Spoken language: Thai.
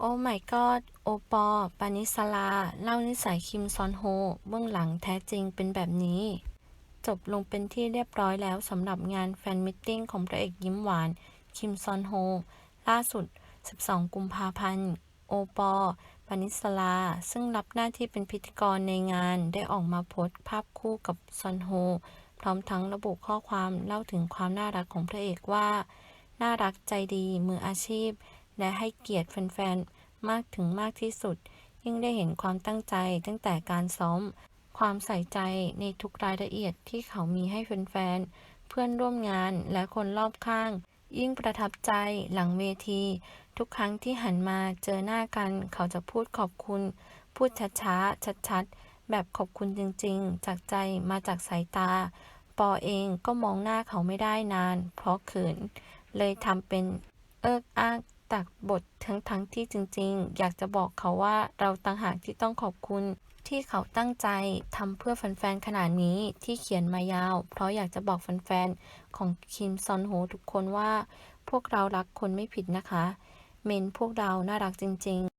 โอ้ my god โอปอล์ปณิสลา เล่านิสัยคิมซอนโฮ เบื้องหลังแท้จริงเป็นแบบนี้ จบลงเป็นที่เรียบร้อยแล้วสำหรับงานแฟนมิทติ้งของพระเอกยิ้มหวาน คิมซอนโฮ ล่าสุด 12 กุมภาพันธ์ โอปอล์ปณิสลา ซึ่งรับหน้าที่เป็นพิธีกรในงานได้ออกมาโพสต์ภาพคู่กับซอนโฮ พร้อมทั้งระบุข้อความเล่าถึงความน่ารักของพระเอกว่า น่ารักใจดีมืออาชีพ และให้เกียรติแฟนๆ มากถึงมากที่สุด ยิ่งได้เห็นความตั้งใจตั้งแต่การซ้อม ความใส่ใจในทุกรายละเอียดที่เขามีให้แฟนๆ เพื่อนร่วมงานและคนรอบข้าง ยิ่งประทับใจหลังเวที ทุกครั้งที่หันมาเจอหน้ากัน เขาจะพูดขอบคุณ พูดช้าๆ ชัดๆ แบบขอบคุณจริงๆ จากใจมาจากสายตา ปอเองก็มองหน้าเขาไม่ได้นาน เพราะเขิน เลยทำเป็นเอิกอ้า กตักบททั้งทั้งที่จริง ๆ อยากจะบอกเขาว่าเราต่างหากที่ต้องขอบคุณ ที่เขาตั้งใจทำเพื่อแฟนๆขนาดนี้ที่เขียนมายาว เพราะอยากจะบอกแฟนๆของคิมซอนโฮทุกคนว่า พวกเรารักคนไม่ผิดนะคะ เมนพวกเราน่ารักจริง ๆ